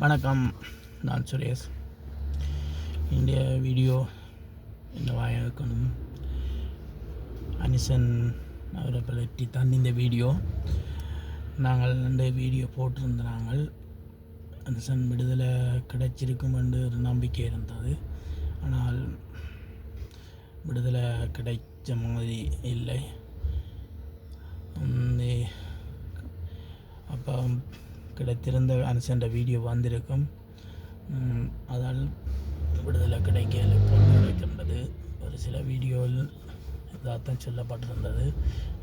வணக்கம். நான் சுரேஷ். இந்த வீடியோ என்னவாக இருக்கணும் அனிசன் அவரை பற்றி தான் இந்த வீடியோ. நாங்கள் ரெண்டு வீடியோ போட்டிருந்த நாங்கள் அனிசன் விடுதலை கிடைச்சிருக்கும் என்று ஒரு நம்பிக்கை இருந்தது. ஆனால் விடுதலை கிடைச்ச மாதிரி இல்லை. அப்போ கிடைத்திருந்த சென்ற வீடியோ வந்திருக்கும். அதால் விடுதலை கிடைக்கல. கிடைக்கின்றது ஒரு சில வீடியோவில் இதாகத்தான் சொல்லப்பட்டிருந்தது.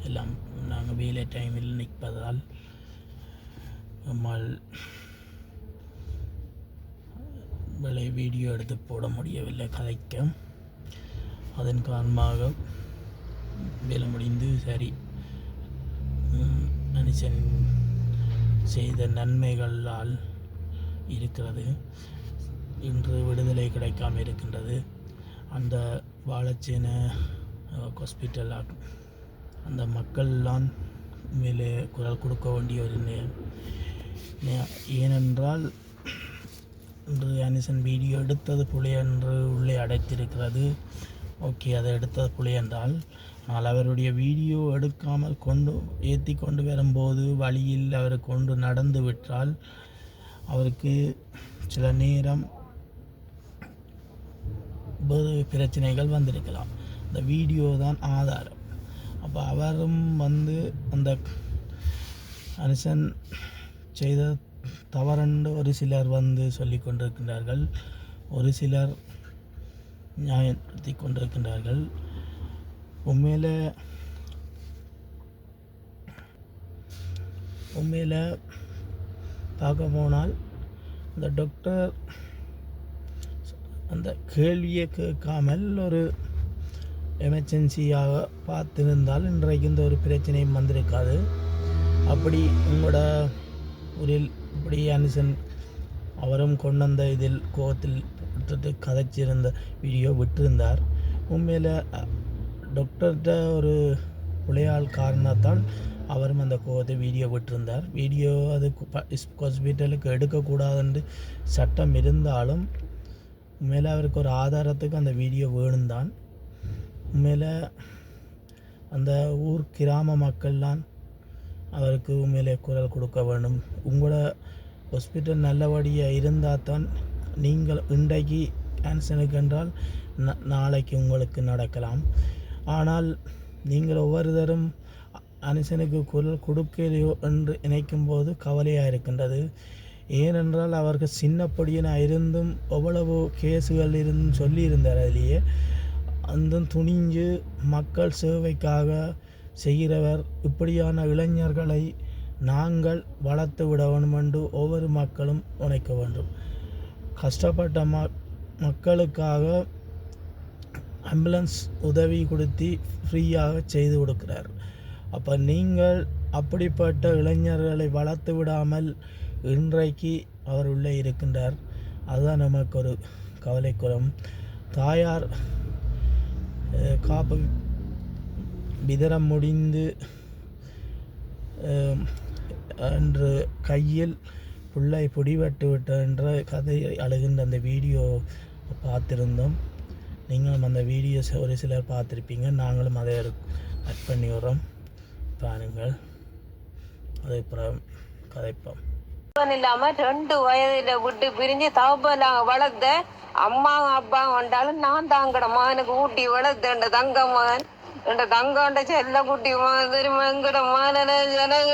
எல்லாம் நாங்கள் வேலை டைமில் நிற்பதால் நம்மால் விலை வீடியோ எடுத்து போட முடியவில்லை. கதைக்க. அதன் காரணமாக வேலை முடிந்து சரி. உம், மனுஷன் செய்த நன்மைகளால் இருக்கிறது. இன்று விடுதலை கிடைக்காமல் இருக்கின்றது. அந்த வாழச்சீன ஹாஸ்பிட்டல் அந்த மக்கள்லாம் மேலே குரல் கொடுக்க வேண்டிய ஒரு ஏனென்றால் இன்று அனிசன் வீடியோ எடுத்தது புலி என்று உள்ளே அடைத்திருக்கிறது. ஓகே அதை எடுத்தது புலி என்றால் ஆனால் அவருடைய வீடியோ எடுக்காமல் கொண்டு ஏற்றி கொண்டு வரும்போது வழியில் அவர் கொண்டு நடந்து விட்டால் அவருக்கு சில நேரம் பிரச்சனைகள் வந்திருக்கலாம். இந்த வீடியோ தான் ஆதாரம். அப்போ அவரும் வந்து அந்த அனுசன் செய்த தவறென்று ஒரு சிலர் வந்து சொல்லி கொண்டிருக்கின்றார்கள். ஒரு சிலர் நியாயப்படுத்தி கொண்டிருக்கின்றார்கள். உண்மையில் உண்மையில் பார்க்க போனால் அந்த டாக்டர் அந்த கேள்வியை கேட்காமல் ஒரு எமர்ஜென்சியாக பார்த்திருந்தால் இன்றைக்கு இந்த ஒரு பிரச்சனையும் வந்திருக்காது. அப்படி உங்களோட ஊரில் இப்படி அனுசன் அவரும் கொண்டு வந்த இதில் கோவத்தில் கொடுத்துட்டு கதைச்சிருந்த வீடியோ விட்டிருந்தார். உண்மையில் டாக்டர்கிட்ட ஒரு புலையால் காரணத்தான் அவரும் அந்த கோவத்தை வீடியோ விட்டிருந்தார். வீடியோ அது ஹாஸ்பிட்டலுக்கு எடுக்கக்கூடாதுன்னு சட்டம் இருந்தாலும் உண்மையில் அவருக்கு ஒரு ஆதாரத்துக்கு அந்த வீடியோ வேணும்தான் உண்மையில் அந்த ஊர் கிராம மக்கள்லாம் அவருக்கு உண்மையிலே குரல் கொடுக்க வேண்டும். உங்களோட ஹாஸ்பிட்டல் நல்லபடியாக இருந்தால் தான் நீங்கள் இன்றைக்கு கேன்சனுக்கு என்றால் ந- நாளைக்கு உங்களுக்கு நடக்கலாம். ஆனால் நீங்கள் ஒவ்வொருத்தரும் அனுசனுக்கு குரல் கொடுக்கலையோ என்று நினைக்கும் போது கவலையாக இருக்கின்றது. ஏனென்றால் அவர்கள் சின்னப்படியன இருந்தும் எவ்வளவோ கேஸுகள் இருந்து சொல்லியிருந்தார் அதிலேயே. அந்த துணிஞ்சு மக்கள் சேவைக்காக செய்கிறவர் இப்படியான இளைஞர்களை நாங்கள் வளர்த்து விட வேண்டும் என்று ஒவ்வொரு மக்களும் உழைக்க வேண்டும். கஷ்டப்பட்ட ம மக்களுக்காக ஆம்புலன்ஸ் உதவி கொடுத்து ஃப்ரீயாக செய்து கொடுக்கிறார். அப்போ நீங்கள் அப்படிப்பட்ட இளைஞர்களை வளர்த்து விடாமல் இன்றைக்கு அவர் உள்ளே இருக்கின்றார். அதுதான் நமக்கு ஒரு கவலைக்குறம் தாயார் காப்பு விதரம் முடிந்து என்று கையில் பிள்ளை பிடிபட்டு விட்டன்ற கதை அழுகின்ற அந்த வீடியோ பார்த்திருந்தோம். நீங்களும் அந்த வீடியோஸ் ஒரு சிலர் பார்த்துருப்பீங்க. நாங்களும் அதை அட் பண்ணி விடுறோம் பாருங்கள். அதுக்கப்புறம் கதைப்போம். இல்லாம ரெண்டு வயதுல விட்டு பிரிஞ்சு தகப்பன் வளர்த்த அம்மா அப்பா வந்தாலும் நான் தாங்கட மகனுக்கு ஊட்டி வளர்த்தேன் தங்க மகன். என்ற தங்கண்ட செல்ல குட்டி மகன் தெரியுமா எங்கட மகன ஜனங்க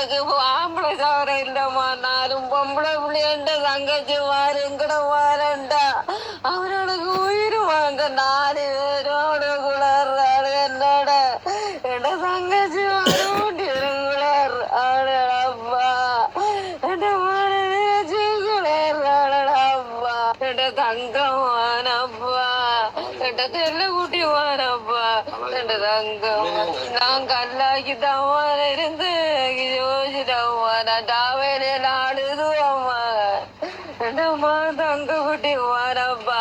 எங்களுக்கு ஆம்பளை தவிர இல்லம்மா. நாலும் பொம்பளை பிள்ளைண்ட தங்கச்சி வாரு எங்கட வாரண்டா அவர்களுக்கு உயிர் வாங்க நாலு பேர் ரெண்டு தங்கம் நான் கல்லாக்கி தான் இருந்து யோசிட்டம்மா நான் டாவேலையில ரெண்டம்மா தங்க குட்டி வாரப்பா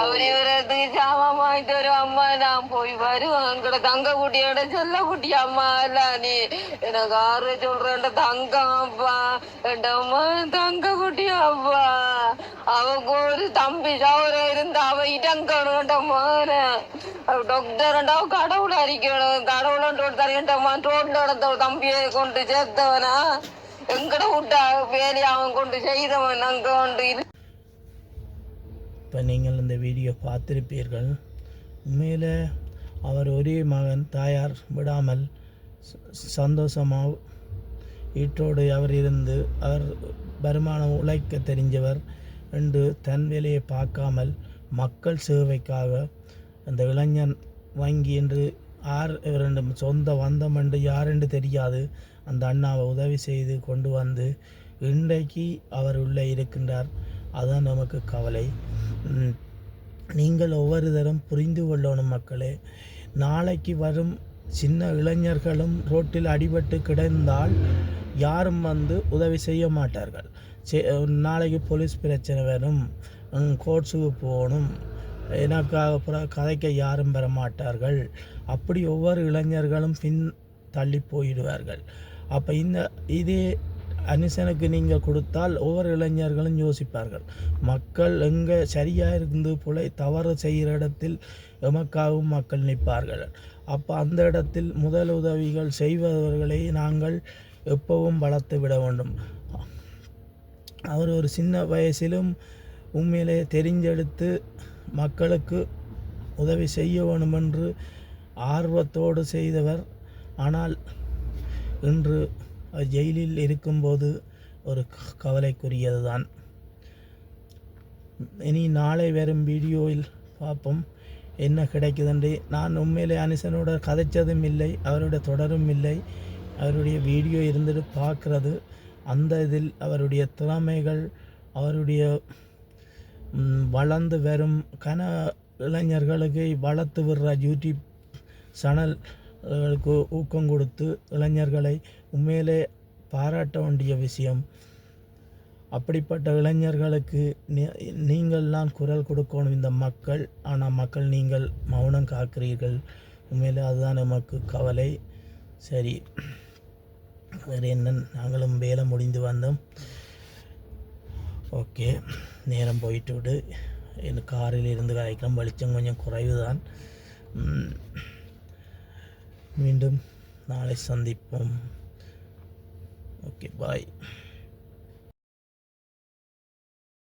அவரு இவரத்துக்கு சாமான் வாங்கிட்டு வரும் அம்மா நான் போய் வருவேன். எங்கட தங்க குட்டியோட செல்ல குட்டி அம்மா இல்ல நீ. எனக்கு ஆறு சொல்றேன் தங்கம் அப்பா. ரெண்டம்மா தங்க குட்டி அப்பா. அவங்க ஒரு தம்பி சவர இருந்து அவ இடங்கணும் டாக்டர் அவ கடவுள் அரிக்கணும் கடவுளோட தரையண்டம்மா ரோட்ல நடந்த தம்பியை கொண்டு சேர்த்தவனா. எங்கட விட்டா வேலையை அவன் கொண்டு செய்தவன். அங்க கொண்டு இப்போ நீங்கள் நீங்கள் பார்த்திருப்பீர்கள். உண்மையில் அவர் ஒரே மகன் தாயார் விடாமல் சந்தோஷமாக வீட்டோடு அவர் இருந்து அவர் வருமானம் உழைக்க தெரிஞ்சவர் என்று தன் வேலையை பார்க்காமல் மக்கள் சேவைக்காக அந்த இளைஞன் வங்கி என்று யார் இவரெண்டு சொந்த வந்தம் என்று யார் என்று தெரியாது. அந்த அண்ணாவை உதவி செய்து கொண்டு வந்து இன்றைக்கு அவர் உள்ளே இருக்கின்றார். அதுதான் நமக்கு கவலை. நீங்கள் ஒவ்வொரு தரம் புரிந்து கொள்ளணும் மக்களே. நாளைக்கு வரும் சின்ன இளைஞர்களும் ரோட்டில் அடிபட்டு கிடந்தால் யாரும் வந்து உதவி செய்ய மாட்டார்கள். நாளைக்கு போலீஸ் பிரச்சனை வரும். கோர்ட்ஸுக்கு போகணும். எனக்காக புற- கதைக்க யாரும் பெற மாட்டார்கள். அப்படி ஒவ்வொரு இளைஞர்களும் பின் தள்ளி போயிடுவார்கள். அப்போ இந்த இதே அனுசனுக்கு நீங்கள் கொடுத்தால் ஒவ்வொரு இளைஞர்களும் யோசிப்பார்கள். மக்கள் எங்கே சரியாக இருந்து போல தவறு செய்கிற இடத்தில் எமக்காகவும் மக்கள் நிற்பார்கள். அப்போ அந்த இடத்தில் முதல் உதவிகள் செய்பவர்களை நாங்கள் எப்பவும் வளர்த்து விட வேண்டும். அவர் ஒரு சின்ன வயசிலும் உண்மையிலே தெரிஞ்செடுத்து மக்களுக்கு உதவி செய்ய வேண்டும் என்று ஆர்வத்தோடு செய்தவர். ஆனால் இன்று ஜெயிலில் இருக்கும்போது ஒரு க- கவலைக்குரியது தான் இனி நாளை வரும் வீடியோவில் பார்ப்போம் என்ன கிடைக்குதுண்டு நான் உண்மையிலே அனிசனோட கதைச்சதும் இல்லை அவருடைய தொடரும் இல்லை. அவருடைய வீடியோ இருந்துட்டு பார்க்குறது அந்த இதில் அவருடைய திறமைகள் அவருடைய வளர்ந்து வரும் கன இளைஞர்களுக்கு வளர்த்து விடுற யூடியூப் சேனல் அவர்களுக்கு ஊக்கம் கொடுத்து இளைஞர்களை உண்மையிலே பாராட்ட வேண்டிய விஷயம். அப்படிப்பட்ட இளைஞர்களுக்கு நீ- நீங்கள்லாம் குரல் கொடுக்கணும் இந்த மக்கள். ஆனால் மக்கள் நீங்கள் மௌனம் காக்கிறீர்கள். உண்மையில் அதுதான் நமக்கு கவலை. சரி. வேறு என்ன? நாங்களும் வேலை முடிந்து வந்தோம். ஓகே. நேரம் போயிட்டு விடு. என் காரில் இருந்து கலைக்கலாம் வெளிச்சம் கொஞ்சம் குறைவு தான் மீண்டும் நாளை சந்திப்போம். Okay bye